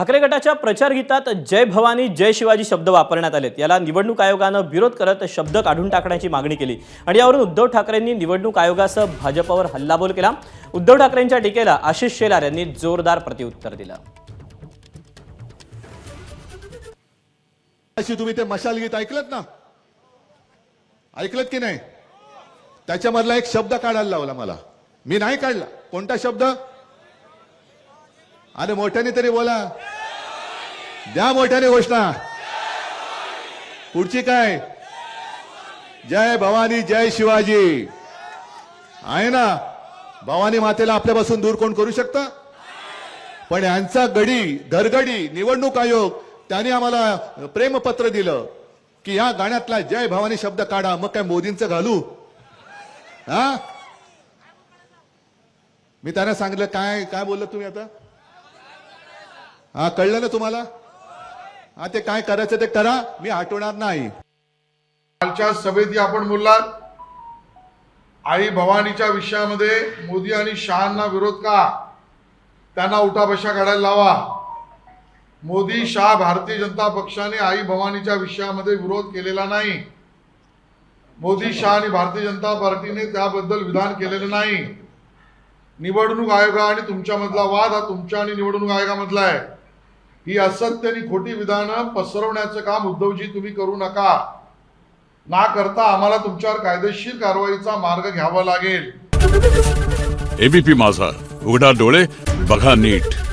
ठाकरे गटाच्या प्रचार गीतात जय भवानी जय शिवाजी शब्द वापरण्यात आलेत. याला निवडणूक आयोगानं विरोध करत शब्द काढून टाकण्याची मागणी केली. आणि यावरून उद्धव ठाकरेंनी निवडणूक आयोगासह भाजपवर हल्लाबोल केला. उद्धव ठाकरेंच्या टीकेला आशिष शेलार यांनी जोरदार प्रतिउत्तर दिलं. अशी तुम्ही ते मशाल गीत ऐकलत ना? ऐकलत की नाही? त्याच्यामधला एक शब्द काढायला लावला मला. मी नाही काढला. कोणता शब्द? अरे मोठ्याने तरी बोला. द्या मोठ्याने घोषणा. पुढची काय? जय भवानी जय शिवाजी. आहे ना? भवानी मातेला आपल्यापासून दूर कोण करू शकतं? पण यांचा गडी घरगडी निवडणूक आयोग त्याने आम्हाला प्रेमपत्र दिलं की या गाण्यातला जय भवानी शब्द काढा मग काय मोदींचं घालू? हा? मी त्यांना सांगितलं काय काय बोललं तुम्ही आता? हा कळलं ना तुम्हाला? हा ते काय करायचं ते करा. मी हटवणार नाही. कालच्या सभेत आपण बोललात. आई भवानीच्या विषयामध्ये मोदी आणि शहांना विरोध का? त्यांना उठाबशा काढायला लावा. मोदी शाह भारतीय जनता पक्षाने आई भवानीच्या विषयामध्ये विरोध केलेला नाही. मोदी शाह आणि भारतीय जनता पार्टीने त्याबद्दल विधान केलेलं नाही. निवडणूक आयोगा आणि तुमच्यामधला वाद हा तुमच्या आणि निवडणूक आयोगामधला आहे. ही असत्य आणि खोटी विधानं पसरवण्याचं काम उद्धवजी तुम्ही करू नका. ना करता आम्हाला तुमच्यावर कायदेशीर कारवाईचा मार्ग घ्यावा लागेल. एबीपी माझा. उघडा डोळे बघा नीट.